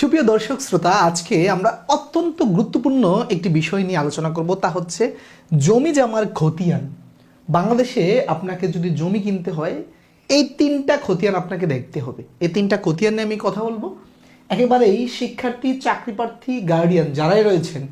সুপ্রিয় দর্শক শ্রোতা, আজকে আমরা অত্যন্ত গুরুত্বপূর্ণ একটি বিষয় নিয়ে আলোচনা করব, তা হচ্ছে জমি জামার খতিয়ান। বাংলাদেশে আপনাকে যদি জমি কিনতে হয়, এই তিনটা খতিয়ান আপনাকে দেখতে হবে। এই তিনটা খতিয়ান নিয়ে আমি কথা বলব। একেবারেই শিক্ষার্থী চাকরি প্রার্থী গার্ডিয়ান যারাই রয়েছেন,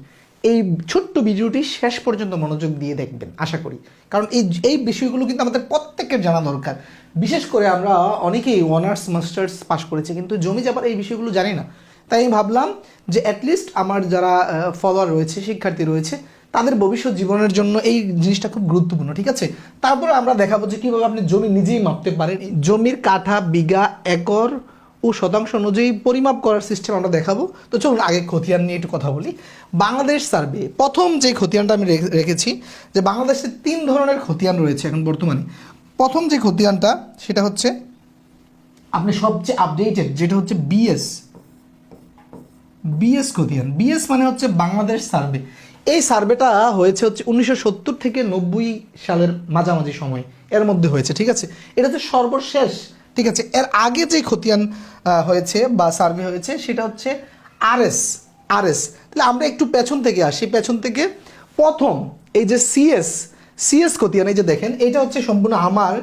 এই ছোট্ট ভিডিওটি শেষ পর্যন্ত মনোযোগ দিয়ে দেখবেন, আশা করি। কারণ এই এই বিষয়গুলো কিন্তু আমাদের প্রত্যেকের জানা দরকার। বিশেষ করে আমরা অনেকেই অনার্স মাস্টার্স পাশ করেছি, কিন্তু জমি যাবার এই বিষয়গুলো জানি না। তাই আমি ভাবলাম যে অ্যাটলিস্ট আমার যারা ফলোয়ার রয়েছে, শিক্ষার্থী রয়েছে, তাদের ভবিষ্যৎ জীবনের জন্য এই জিনিসটা খুব গুরুত্বপূর্ণ, ঠিক আছে? তারপরে আমরা দেখাবো যে কীভাবে আপনি জমি নিজেই মাপতে পারেন। জমির কাঠা, বিঘা, একর ও শতাংশ অনুযায়ী পরিমাপ করার সিস্টেম আমরা দেখাবো। তো চলুন আগে খতিয়ান নিয়ে একটু কথা বলি। বাংলাদেশ সার্ভে প্রথম যে খতিয়ানটা আমি রেখে- রেখেছি, যে বাংলাদেশে তিন ধরনের খতিয়ান রয়েছে এখন বর্তমানে। প্রথম যে খতিয়ানটা, সেটা হচ্ছে, আপনি সবচেয়ে আপডেটেড যেটা হচ্ছে বিএস বিএস খতিয়ান বিএস মানে হচ্ছে বাংলাদেশ সার্ভে। এই সার্ভেটা হয়েছে হচ্ছে উনিশশো সত্তর থেকে নব্বই সালের মাঝামাঝি সময়। এর মধ্যে হয়েছে, ঠিক আছে? এটা হচ্ছে সর্বশেষ, ঠিক আছে? এর আগে যে খতিয়ান হয়েছে বা সার্ভে হয়েছে, সেটা হচ্ছে আরএস আরএস তাহলে আমরা একটু পেছন থেকে আসি। পেছন থেকে প্রথম এই যে সিএস সিএস খতিয়ান, এই যে দেখেন, এটা হচ্ছে সম্পূর্ণ আমার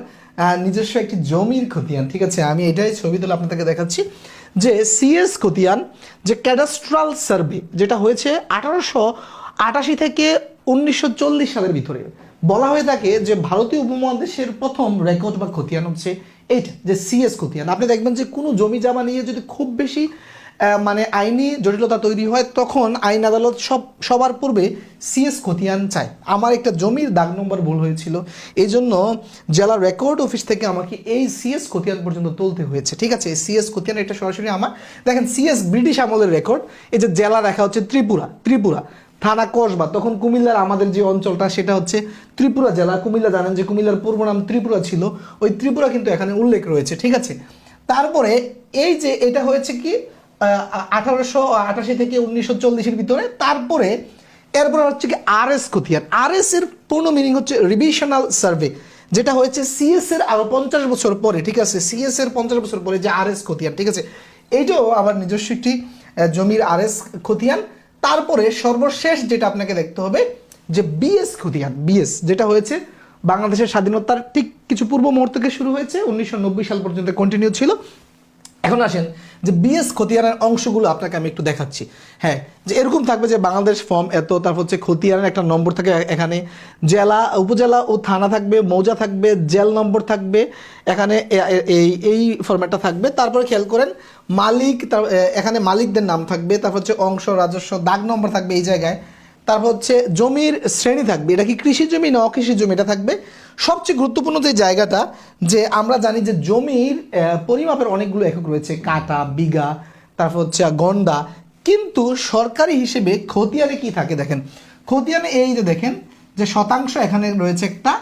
নিজস্ব একটি জমির খতিয়ান, ঠিক আছে? আমি এটাই ছবি তুলে আপনাদেরকে দেখাচ্ছি। যে সিএস খতিয়ান যে ক্যাডাস্ট্রাল সার্ভে যেটা হয়েছে আঠারোশো আটাশি থেকে উনিশশো চল্লিশ সালের ভিতরে। বলা হয়ে থাকে যে ভারতীয় উপমহাদেশের প্রথম রেকর্ড বা খতিয়ান হচ্ছে এইটা, যে সিএস খতিয়ান আপনি দেখবেন যে কোনো জমি জামা নিয়ে যদি খুব বেশি মানে আইনি জটিলতা তৈরি হয়, তখন আইন আদালত সব, সবার পূর্বে সিএস খতিয়ান চায়। আমার একটা জমির দাগ নম্বর ভুল হয়েছিল এই জন্য জেলা রেকর্ড অফিস থেকে আমাকে এই সিএস খতিয়ান পর্যন্ত তুলতে হয়েছে, ঠিক আছে? এই সিএস খতিয়ান এটা সরাসরি আমার। দেখেন সিএস ব্রিটিশ আমলের রেকর্ড এই যে জেলা রেখা হচ্ছে ত্রিপুরা ত্রিপুরা, থানা কসবা, তখন কুমিল্লার আমাদের যে অঞ্চলটা, সেটা হচ্ছে ত্রিপুরা জেলা। কুমিল্লা জানেন যে কুমিল্লার পূর্ব নাম ত্রিপুরা ছিল, ওই ত্রিপুরা কিন্তু এখানে উল্লেখ রয়েছে, ঠিক আছে? তারপরে এই যে এটা হয়েছে কি? আঠারোশো আটাশি থেকে উনিশশো চল্লিশের ভিতরে। তারপরে, এরপর হচ্ছে কি আর এস খতিয়ান আর এস এর পূর্ণ মিনিং হচ্ছে রিভিশনাল সার্ভে যেটা হয়েছে সিএস এর আরও পঞ্চাশ বছর পরে, ঠিক আছে? সিএস এর পঞ্চাশ বছর পরে যে আর এস খতিয়ান ঠিক আছে? এইটাও আবার নিজস্ব একটি জমির আর এস খতিয়ান তারপরে সর্বশেষ যেটা আপনাকে দেখতে হবে, যে বিএস খতিয়ান বিএস যেটা হয়েছে বাংলাদেশের স্বাধীনতার ঠিক কিছু পূর্ব মুহূর্ত থেকে শুরু হয়েছে, উনিশশো নব্বই সাল পর্যন্ত কন্টিনিউ ছিল। এখন আসেন যে বিএস খতিয়ানের অংশগুলো আপনাকে আমি একটু দেখাচ্ছি। হ্যাঁ যে এরকম থাকবে যে বাংলাদেশ ফর্ম এত, তারপর হচ্ছে খতিয়ানের একটা নম্বর থাকে এখানে। জেলা, উপজেলা ও থানা থাকবে, মৌজা থাকবে, জেল নম্বর থাকবে, এখানে এই এই ফর্ম্যাটটা থাকবে। তারপরে খেয়াল করেন, মালিক, তার- এখানে মালিকদের নাম থাকবে, তারপর হচ্ছে অংশ, রাজস্ব, দাগ নম্বর থাকবে এই জায়গায়। তারপর হচ্ছে জমির শ্রেণি থাকবে। এটা কি কৃষি জমি না অকৃষি জমি? এটা থাকবে। সবচেয়ে গুরুত্বপূর্ণ যে জায়গাটা, যে আমরা জানি যে জমির পরিমাপের অনেকগুলো একক রয়েছে, কাটা, বিঘা, তারপর হচ্ছে গন্ডা। কিন্তু সরকারি হিসেবে খতিয়ানে কি থাকে দেখেন? খতিয়ানে এই যে দেখেন, যে শতাংশ এখানে রয়েছে একটা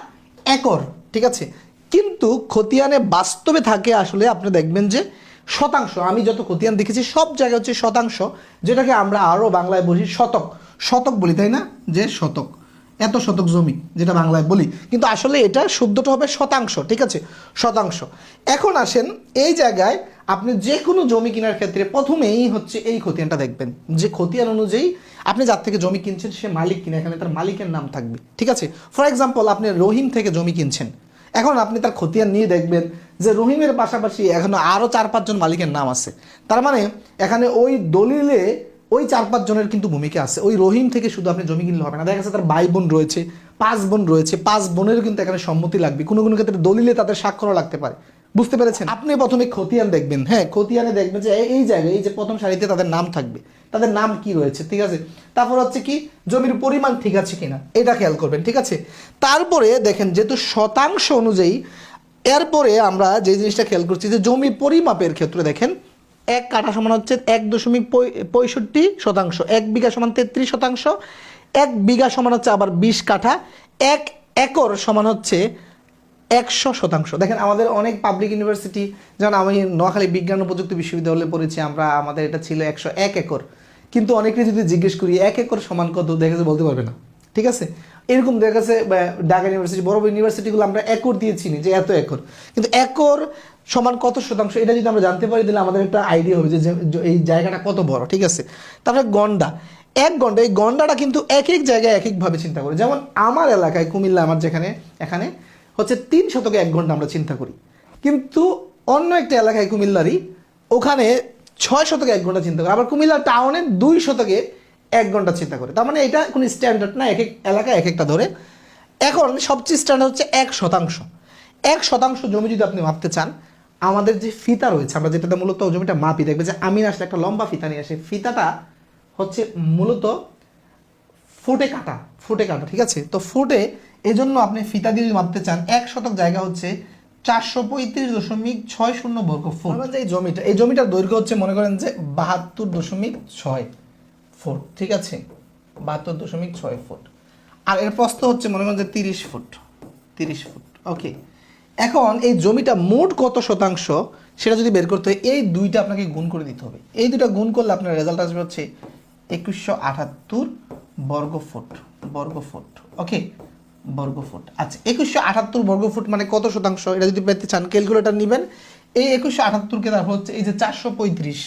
একর, ঠিক আছে? কিন্তু খতিয়ানে বাস্তবে থাকে আসলে আপনি দেখবেন যে শতাংশ, আমি যত খতিয়ান দেখেছি, সব জায়গায় হচ্ছে শতাংশ, যেটাকে আমরা আরও বাংলায় বলি শতক। শতক বলি, তাই না? যে শতক। এত শতক জমি, যেটা বাংলায় বলি। কিন্তু আসলে এটা শুদ্ধটা হবে শতাংশ, ঠিক আছে? শতাংশ। এখন আসেন, এই জায়গায় আপনি যে কোনো জমি কেনার ক্ষেত্রে প্রথমেই হচ্ছে এই খতিয়ানটা দেখবেন। যে খতিয়ান অনুযায়ী আপনি যার থেকে জমি কিনছেন, সে মালিক কিনা, এখানে তার মালিকের নাম থাকবে, ঠিক আছে? ফর এক্সাম্পল আপনি রহিম থেকে জমি কিনছেন। এখন আপনি তার খতিয়ান নিয়ে দেখবেন যে রহিমের পাশাপাশি এখনও আরও চার পাঁচজন মালিকের নাম আছে। তার মানে এখানে ওই দলিলে ওই চার, পাঁচ জনের কিন্তু ভূমিকা আছে। ওই রহিম থেকে শুধু আপনি জমি কিনলে হবে না। দেখা যাচ্ছে তার ভাই বোন রয়েছে, পাঁচ বোন রয়েছে, পাঁচ বোনের কিন্তু এখানে সম্মতি লাগবে। কোনো কোনো ক্ষেত্রে দলিলে তাদের স্বাক্ষরও লাগতে পারে। বুঝতে পেরেছেন? আপনি প্রথমে খতিয়ান দেখবেন। হ্যাঁ খতিয়ানে দেখবেন যে এই জায়গায় এই যে প্রথম সারিতে তাদের নাম থাকবে। তাদের নাম কি রয়েছে, ঠিক আছে? তারপর হচ্ছে কি, জমির পরিমাণ ঠিক আছে কিনা, এটা খেয়াল করবেন, ঠিক আছে? তারপরে দেখেন, যেহেতু শতাংশ অনুযায়ী, এরপরে আমরা যে জিনিসটা খেয়াল করছি, যে জমি পরিমাপের ক্ষেত্রে দেখেন, এক কাঠা সমান হচ্ছে এক দশমিক পঁয়ষট্টি শতাংশ, এক বিঘা সমান তেত্রিশ শতাংশ, এক বিঘা সমান হচ্ছে আবার বিশ কাঠা, এক একর সমান হচ্ছে একশো শতাংশ। দেখেন, আমাদের অনেক পাবলিক ইউনিভার্সিটি যেমন আমি নোয়াখালী বিজ্ঞান ও প্রযুক্তি বিশ্ববিদ্যালয়ে পড়েছি, আমরা, আমাদের এটা ছিল একশো এক একর। কিন্তু অনেকে যদি জিজ্ঞেস করি এক একর সমান কত দেখা যাচ্ছে বলতে পারবে না। ঠিক আছে? এরকম দেখা বা, ঢাকা ইউনিভার্সিটি বড় বড় ইউনিভার্সিটিগুলো আমরা একর দিয়ে চিনি যে এত একর। কিন্তু একর সমান কত শতাংশ এটা যদি আমরা জানতে পারি তাহলে আমাদের একটা আইডিয়া হবে যে এই জায়গাটা কত বড় ঠিক আছে? তারপরে গন্ডা। এক গন্ডা এই গন্ডাটা কিন্তু এক এক জায়গায় এক একভাবে চিন্তা করি। যেমন আমার এলাকায় কুমিল্লা আমার যেখানে এখানে হচ্ছে তিন শতকে এক ঘণ্টা আমরা চিন্তা করি। কিন্তু অন্য একটা এলাকায় কুমিল্লারই ওখানে ছয় শতকে এক ঘণ্টা চিন্তা করে, আবার কুমিল্লা টাউনে দুই শতকে এক ঘণ্টা চিন্তা করে। তার মানে এটা কোনো স্ট্যান্ডার্ড না, এক এক এলাকায় এক একটা ধরে। এখন সবচেয়ে স্ট্যান্ডার্ড হচ্ছে এক শতাংশ। এক শতাংশ জমি যদি আপনি মাপতে চান, আমাদের যে ফিতা রয়েছে, আমরা যেটাতে মূলত জমিটা মাপি, দেখবে যে আমি আসলে একটা লম্বা ফিতা নিয়ে আসে। ফিতাটা হচ্ছে মূলত ফুটে কাটা ফুটে কাটা, ঠিক আছে? তো ফুটে এই জন্য আপনি ফিতা দিয়ে যদি মাপতে চান, এক শতক জায়গা হচ্ছে চারশো পঁয়ত্রিশ দশমিক ছয় শূন্য বর্গ ফুট আমরা এই জমিটা, এই জমিটার দৈর্ঘ্য হচ্ছে মনে করেন যে বাহাত্তর দশমিক ছয় ফুট, ঠিক আছে? বাহাত্তর দশমিক ছয় ফুট। আর এর প্রস্থ হচ্ছে মনে করেন যে তিরিশ ফুট তিরিশ ফুট, ওকে? এখন এই জমিটা মোট কত শতাংশ সেটা যদি বের করতে হয়, এই দুইটা আপনাকে গুণ করে দিতে হবে। এই দুটো গুণ করলে আপনার রেজাল্ট আসবে হচ্ছে একুশশো আটাত্তর বর্গ ফুট বর্গ ফুট ওকে? বর্গ ফুট আচ্ছা একুশশো আটাত্তর বর্গফুট মানে কত শতাংশ? এটা যদি পেতে চান, ক্যালকুলেটার নেবেন। এই একুশশো আটাত্তরকে তারপর হচ্ছে এই যে চারশো পঁয়ত্রিশ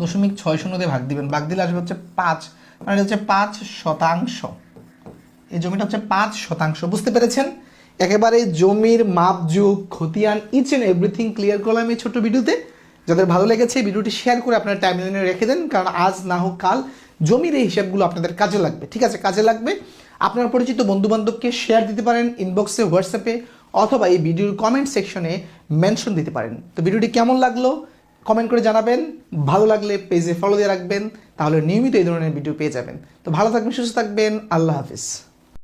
দশমিক ছয় শূন্য দিয়ে ভাগ দিবেন। ভাগ দিলে আসবে হচ্ছে পাঁচ মানে এটা হচ্ছে পাঁচ শতাংশ। এই জমিটা হচ্ছে পাঁচ শতাংশ। বুঝতে পেরেছেন? একেবারে জমির মাপযুগ, খতিয়ান ইচ এন্ড এভরিথিং ক্লিয়ার করলাম এই ছোট্ট ভিডিওতে। যাদের ভালো লেগেছে, ভিডিওটি শেয়ার করে আপনার টাইমলাইনে রেখে দেন, কারণ আজ না হোক কাল জমির এই হিসাবগুলো আপনাদের কাজে লাগবে। ঠিক আছে, কাজে লাগবে। আপনার পরিচিত বন্ধুবান্ধবকে শেয়ার দিতে পারেন ইনবক্সে হোয়াটসঅ্যাপে অথবা এই ভিডিওর কমেন্ট সেকশনে মেনশন দিতে পারেন। তো ভিডিওটি কেমন লাগল? কমেন্ট করে জানাবেন। ভালো লাগলে পেজে ফলো দিয়ে রাখবেন। তাহলে নিয়মিত এই ধরনের ভিডিও পেয়ে যাবেন। তো ভালো থাকবেন, সুস্থ থাকবেন। আল্লাহ হাফিজ।